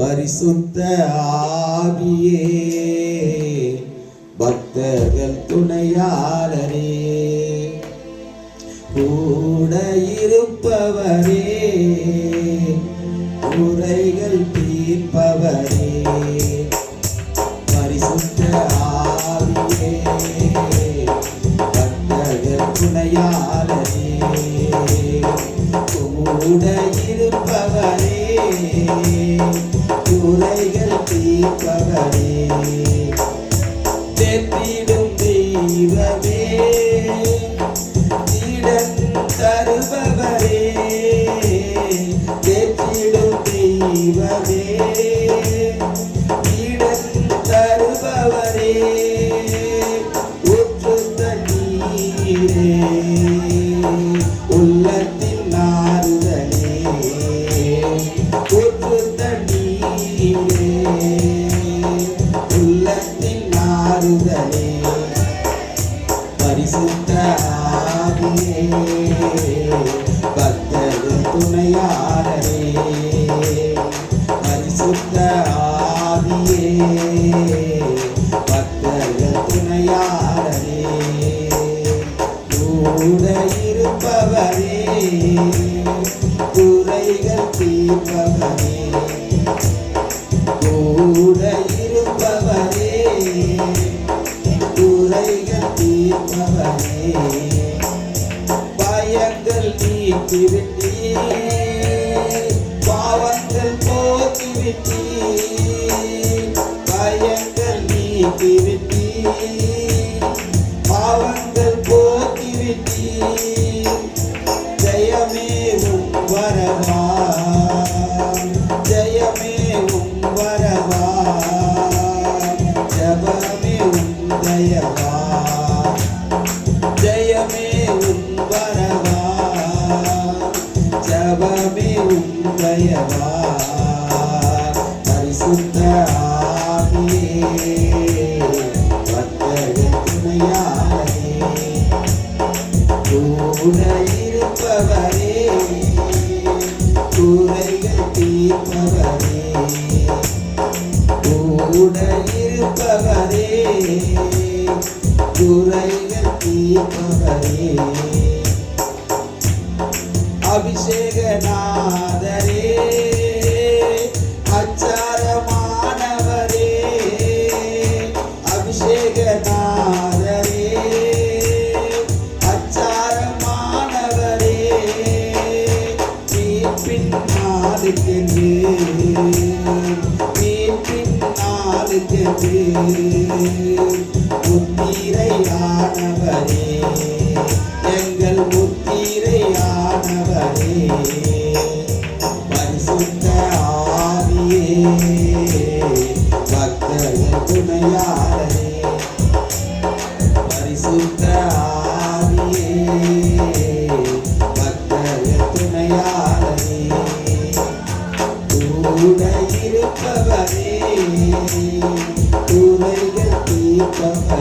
பரிசுத்த ஆவியே பக்தர்கள் துணையாளரே. கூட இருப்பவரே குறைகள் தீர்ப்பவரே. பரிசுத்த ஆவியே பக்தர்கள் துணையாளரே. தீர்ப்பவரே தேற்றிடும் தெய்வமே. இடம் தருபவரே. தேற்றிடும் தெய்வமே. பக்தர்கள் பரிசுத்த ஆவியே பக்தர்கள் துணையாளரே. கூட இருப்பவரே குறைகள் தீர்ப்பவரே. கூட விட்டு நீக்கிவிட்டீ பாவங்கள் போக்கிவிட்டீ பயங்கள் நீ பாவங்கள் கூட இருப்பவரே குறைகள் தீர்ப்பவரே. கூட இருப்பவரே குறைகள் தீர்ப்பவரே. அபிஷேகநாதரே அச்சார நாளுக்கென்று எங்கள் முத்திரையானவரே பரிசுத்த ஆவியே பக்தர்கள் துணையாளரே. பரிசுத்த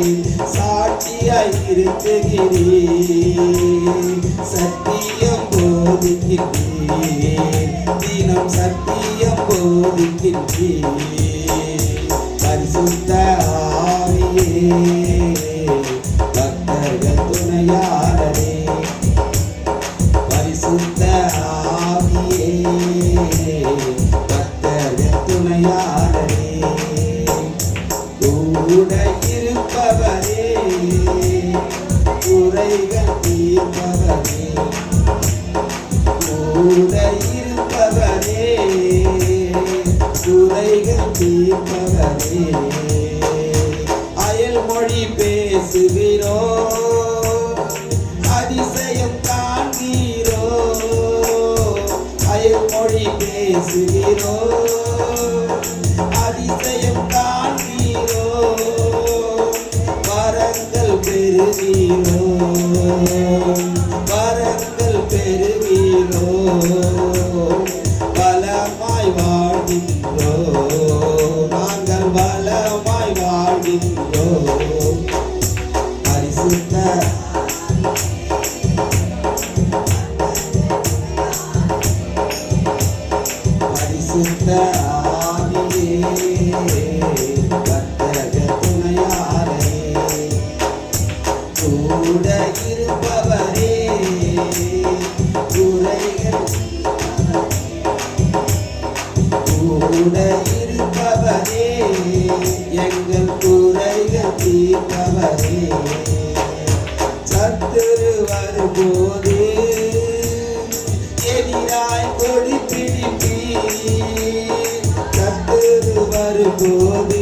சாட்சியாய் நிறுத்துகிறீர் சத்தியம் போதிக்கின்றேன் தினம் சத்தியம் போதிக்கின்றேன் பரிசுத்த ஆவியே பக்தர்கள் துணையாளரே பரிசுத்த ஆவியே பக்தர்கள் துணையாளரே கூட இருப்பவரே குறைகள் தீர்ப்பவரே. கூட இருப்பவரே குறைகள் தீர்ப்பவரே. அயல் மொழி பேசுகிறோ அதிசயம் காண்கிறோ. அயல் மொழி பேசுகிறோ இருப்பவரே எங்கள் குறைகள் தீர்ப்பவரே. So.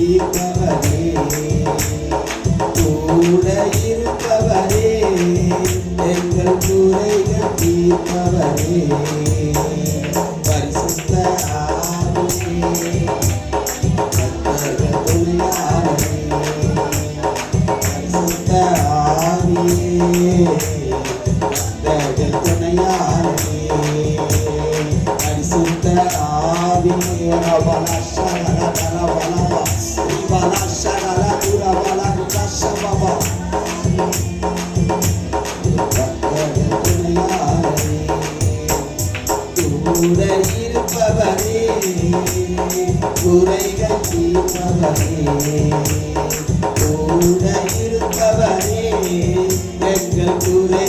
தீர்ப்பவரே கூட இருப்பவரே எங்கள் குறைகள் தீர்ப்பவரே. பரிசுத்த ஆளுமே பரிசுத்த ஆவியே துணையாளே பரிசுத்த ஆவியே அவன் கேட்பவரே குறைகள் தீர்ப்பவரே கூட இருப்பவரே எங்கள் குறை